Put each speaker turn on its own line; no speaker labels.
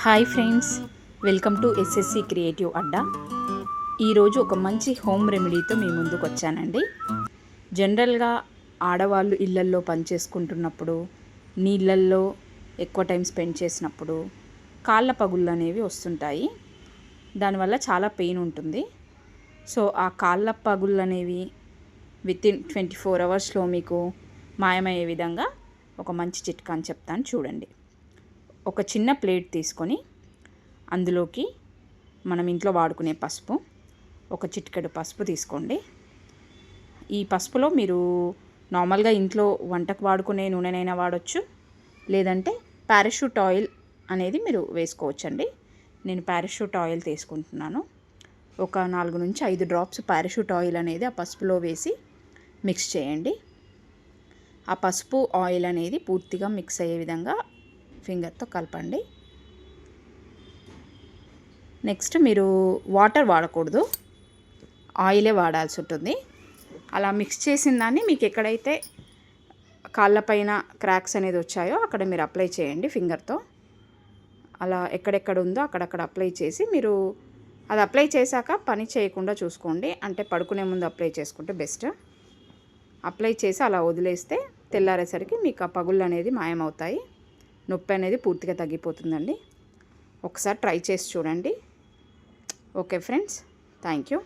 Hi friends welcome to SSC creative Adda. ఈరోజు ఒక మంచి హోమ్ రెమెడీతో మీ ముందుకు వచ్చానండి. జనరల్గా ఆడవాళ్ళు ఇళ్ళల్లో పనిచేసుకుంటున్నప్పుడు నీళ్ళల్లో ఎక్కువ టైం స్పెండ్ చేసినప్పుడు కాళ్ళ పగుళ్ళు అనేవి వస్తుంటాయి. దానివల్ల చాలా పెయిన్ ఉంటుంది. సో ఆ కాళ్ళ పగుళ్ళు అనేవి విత్ ఇన్ ట్వంటీ ఫోర్ అవర్స్లో మీకు మాయమయ్యే విధంగా ఒక మంచి చిట్కా అని చెప్తాను చూడండి. ఒక చిన్న ప్లేట్ తీసుకొని అందులోకి మనం ఇంట్లో వాడుకునే పసుపు ఒక చిటికెడు పసుపు తీసుకోండి. ఈ పసుపులో మీరు నార్మల్గా ఇంట్లో వంటకు వాడుకునే నూనెనైనా వాడచ్చు. లేదంటే పారాషూట్ ఆయిల్ అనేది మీరు వేసుకోవచ్చండి. నేను పారాషూట్ ఆయిల్ తీసుకుంటున్నాను. ఒక నాలుగు నుంచి ఐదు డ్రాప్స్ పారాషూట్ ఆయిల్ అనేది ఆ పసుపులో వేసి మిక్స్ చేయండి. ఆ పసుపు ఆయిల్ అనేది పూర్తిగా మిక్స్ అయ్యే విధంగా ఫింగర్తో కలపండి. నెక్స్ట్ మీరు వాటర్ వాడకూడదు. ఆయిలే వాడాల్సి ఉంటుంది. అలా మిక్స్ చేసిన దాన్ని మీకు ఎక్కడైతే కాళ్ళపైన క్రాక్స్ అనేది వచ్చాయో అక్కడ మీరు అప్లై చేయండి ఫింగర్తో. అలా ఎక్కడెక్కడ ఉందో అక్కడక్కడ అప్లై చేసి మీరు అది అప్లై చేశాక పని చేయకుండా చూసుకోండి. అంటే పడుకునే ముందు అప్లై చేసుకుంటే బెస్ట్. అప్లై చేసి అలా వదిలేస్తే తెల్లారేసరికి మీకు ఆ పగుళ్ళు అనేది మాయమవుతాయి. నొప్పి అనేది పూర్తిగా తగ్గిపోతుందండి. ఒకసారి ట్రై చేసి చూడండి. Okay friends thank you.